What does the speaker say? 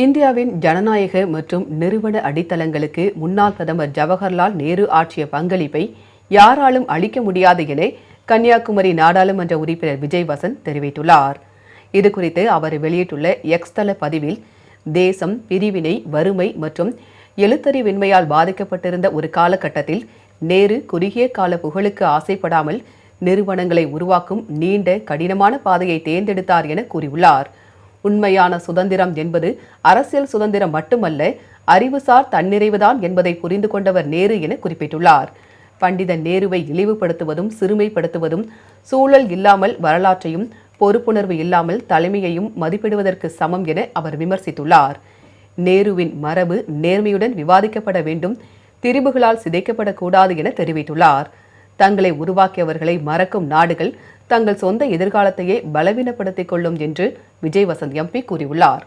இந்தியாவின் ஜனநாயக மற்றும் நிறுவன அடித்தளங்களுக்கு முன்னாள் பிரதமர் ஜவஹர்லால் நேரு ஆற்றிய பங்களிப்பை யாராலும் அளிக்க முடியாது என கன்னியாகுமரி நாடாளுமன்ற உறுப்பினர் விஜய் வசந்த் தெரிவித்துள்ளார். இதுகுறித்து அவர் வெளியிட்டுள்ள எக்ஸ் தள பதிவில் தேசம் பிரிவினை வறுமை மற்றும் எழுத்தறிவின்மையால் பாதிக்கப்பட்டிருந்த ஒரு காலகட்டத்தில் நேரு குறுகிய கால புகழுக்கு ஆசைப்படாமல் நிறுவனங்களை உருவாக்கும் நீண்ட கடினமான பாதையை தேர்ந்தெடுத்தார் என கூறியுள்ளார். உண்மையான சுதந்திரம் என்பது அரசியல் சுதந்திரம் மட்டுமல்ல அறிவுசார் தன்னிறைவுதான் என்பதை புரிந்து கொண்டவர் நேரு என குறிப்பிட்டுள்ளார். பண்டித நேருவை இழிவுபடுத்துவதும் சிறுமைப்படுத்துவதும் சூழல் இல்லாமல் வரலாற்றையும் பொறுப்புணர்வு இல்லாமல் தலைமையையும் மதிப்பிடுவதற்கு சமம் என அவர் விமர்சித்துள்ளார். நேருவின் மரபு நேர்மையுடன் விவாதிக்கப்பட வேண்டும் திரிபுகளால் சிதைக்கப்படக்கூடாது என தெரிவித்துள்ளார். தங்களை உருவாக்கியவர்களை மறக்கும் நாடுகள் தங்கள் சொந்த எதிர்காலத்தையே பலவீனப்படுத்திக் கொள்ளும் என்று விஜய் வசந்த் எம்பி கூறியுள்ளார்.